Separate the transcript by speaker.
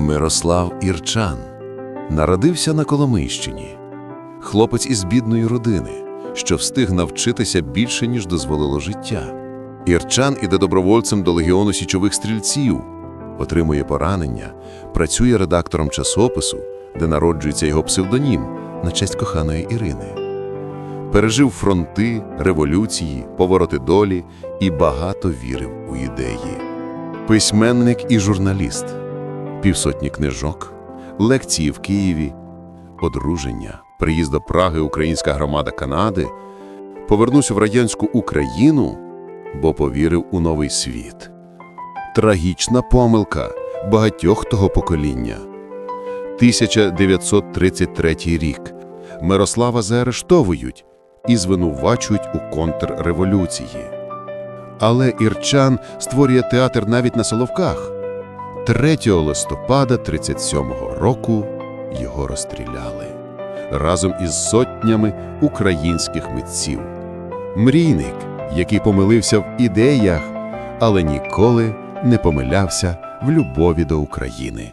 Speaker 1: Мирослав Ірчан народився на Коломийщині. Хлопець із бідної родини, що встиг навчитися більше, ніж дозволило життя. Ірчан іде добровольцем до легіону січових стрільців, отримує поранення, працює редактором часопису, де народжується його псевдонім на честь коханої Ірини. Пережив фронти, революції, повороти долі і багато вірив у ідеї. Письменник і журналіст, півсотні книжок, лекції в Києві, одруження, приїзд до Праги українська громада Канади, повернуся в радянську Україну, бо повірив у новий світ. Трагічна помилка багатьох того покоління. 1933 рік. Мирослава заарештовують і звинувачують у контрреволюції. Але Ірчан створює театр навіть на Соловках. 3 листопада 37-го року його розстріляли разом із сотнями українських митців. Мрійник, який помилився в ідеях, але ніколи не помилявся в любові до України.